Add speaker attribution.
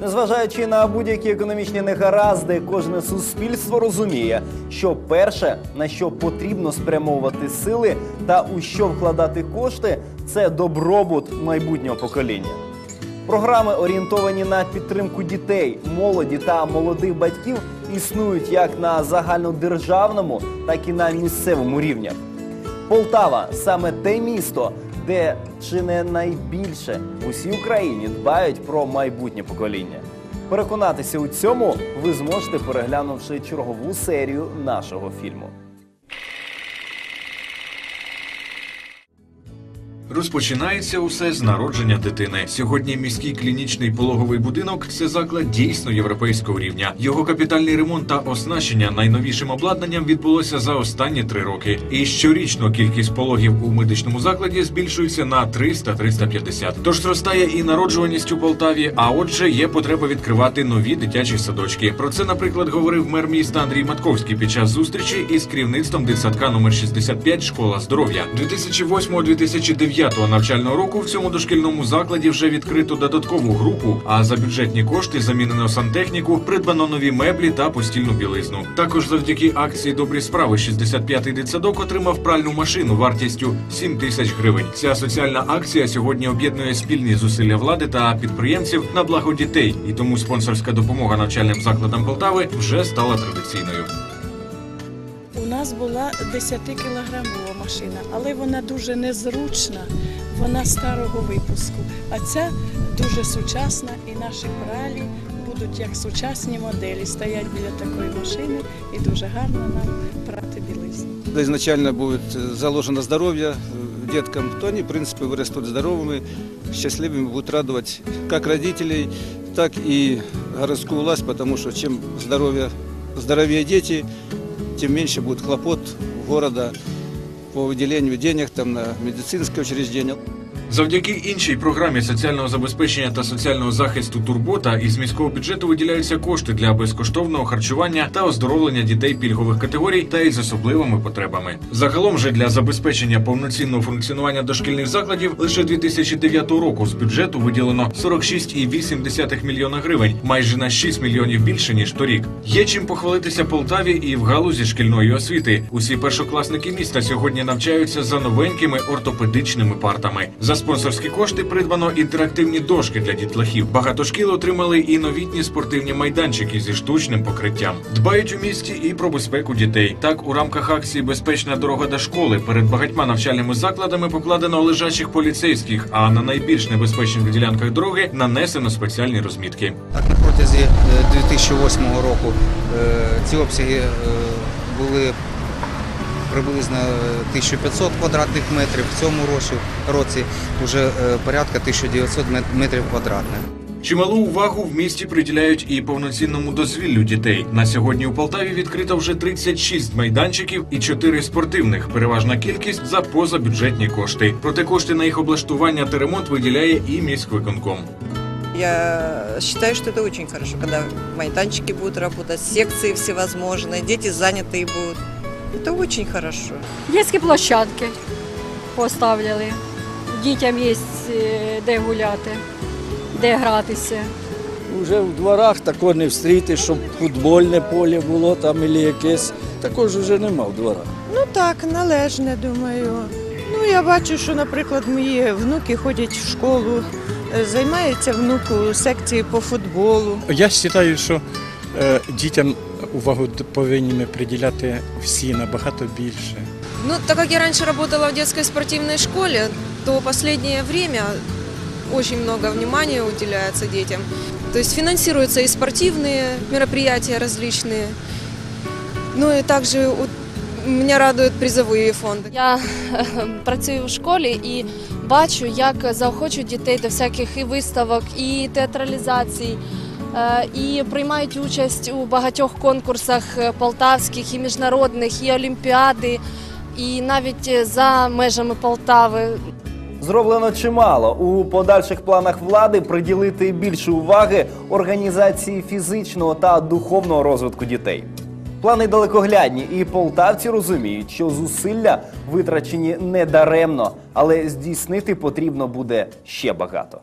Speaker 1: Незважаючи на будь-які економічні негаразди, кожне суспільство розуміє, що перше, на що потрібно спрямовувати сили та у що вкладати кошти, це добробут майбутнього покоління. Програми, орієнтовані на підтримку дітей, молоді та молодих батьків, існують як на загальнодержавному, так і на місцевому рівнях. Полтава саме те місто, де чи не найбільше в усій Україні дбають про майбутнє покоління. Переконатися у цьому ви зможете, переглянувши чергову серію нашого фільму.
Speaker 2: Розпочинається усе з народження дитини. Сьогодні міський клінічний пологовий будинок це заклад дійсно європейського рівня. Його капітальний ремонт та оснащення найновішим обладнанням відбулося за останні три роки. І щорічно кількість пологів у медичному закладі збільшується на 300-350. Тож зростає і народжуваність у Полтаві. А отже, є потреба відкривати нові дитячі садочки. Про це, наприклад, говорив мер міста Андрій Матковський під час зустрічі із керівництвом дитсадка номер 65 Школа здоров'я 2008-2009 навчального року. В цьому дошкільному закладі вже відкрито додаткову групу. А за бюджетні кошти замінено сантехніку, придбано нові меблі та постільну білизну. Також завдяки акції Добрі справи 65-й дитсадок отримав пральну машину вартістю 7 тисяч гривень. Ця соціальна акція сьогодні об'єднує спільні зусилля влади та підприємців на благо дітей, і тому спонсорська допомога навчальним закладам Полтави вже стала традиційною
Speaker 3: У нас була 10-кілограмова машина, але вона дуже незручна, вона старого випуску. А ця дуже сучасна, і наші пралі будуть як сучасні моделі, стоять біля такої машини і дуже гарно нам прати білизну.
Speaker 4: Когда изначально будет э, заложено здоровье э, деткам, то они, в принципе, вырастут здоровыми, счастливыми, будут радовать как родителей, так и городскую власть, потому что чем здоровье, здоровее дети, тем меньше будет хлопот города по выделению денег там, на медицинское учреждение.
Speaker 2: Завдяки іншій програмі соціального забезпечення та соціального захисту Турбота із міського бюджету виділяються кошти для безкоштовного харчування та оздоровлення дітей пільгових категорій та із особливими потребами. Загалом же для забезпечення повноцінного функціонування дошкільних закладів лише 2009 року з бюджету виділено 46,8 мільйона гривень, майже на 6 мільйонів більше ніж торік. Є чим похвалитися Полтаві і в галузі шкільної освіти. Усі першокласники міста сьогодні навчаються за новенькими ортопедичними партами. За спонсорські кошти придбано інтерактивні дошки для дітлахів. Багато шкіл отримали і новітні спортивні майданчики зі штучним покриттям. Дбають у місті і про безпеку дітей. Так, у рамках акції Безпечна дорога до школи перед багатьма навчальними закладами покладено лежачих поліцейських, а на найбільш небезпечних ділянках дороги нанесено спеціальні розмітки.
Speaker 5: Так, на протязі е, 2008 року е, ці обсяги е, були приблизно 1500 квадратних метрів. В цьому році, році вже е, порядка 1900 мет- метрів квадратних.
Speaker 2: Чималу увагу в місті приділяють і повноцінному дозвіллю дітей. На сьогодні у Полтаві відкрито вже 36 майданчиків і 4 спортивних. Переважна кількість за позабюджетні кошти. Проте кошти на їх облаштування та ремонт виділяє і міськвиконком.
Speaker 6: Я считаю, что это очень хорошо, когда майданчики будут работать, секции всевозможные, дети занятые будут. Это очень хорошо.
Speaker 7: Дітські площадки поставили. Дітям є е, де гуляти, де гратися.
Speaker 8: Уже в дворах такого не встріти, щоб футбольне поле було там або якесь. Також вже нема в дворах.
Speaker 9: Ну так, належне, думаю. Ну, я бачу, що, наприклад, мої внуки ходять в школу, е, займається внук секції по футболу.
Speaker 10: Я вважаю, що е, дітям увагу д- повинні ми приділяти всі набагато більше.
Speaker 11: Ну, так как я раньше работала в детской спортивной школе, то последнее время очень много внимания уделяется детям. То есть финансируются и спортивные мероприятия различные. Ну и также вот меня радуют призовые фонды.
Speaker 7: Я працюю в школі і бачу, як заохочують дітей до всяких і виставок, і театралізацій. е, І приймають участь у багатьох конкурсах е, полтавських і міжнародних, і олімпіади, і навіть е, за межами Полтави.
Speaker 1: Зроблено чимало у подальших планах влади приділити більше уваги організації фізичного та духовного розвитку дітей. Плани далекоглядні, і полтавці розуміють, що зусилля витрачені не даремно, але здійснити потрібно буде ще багато.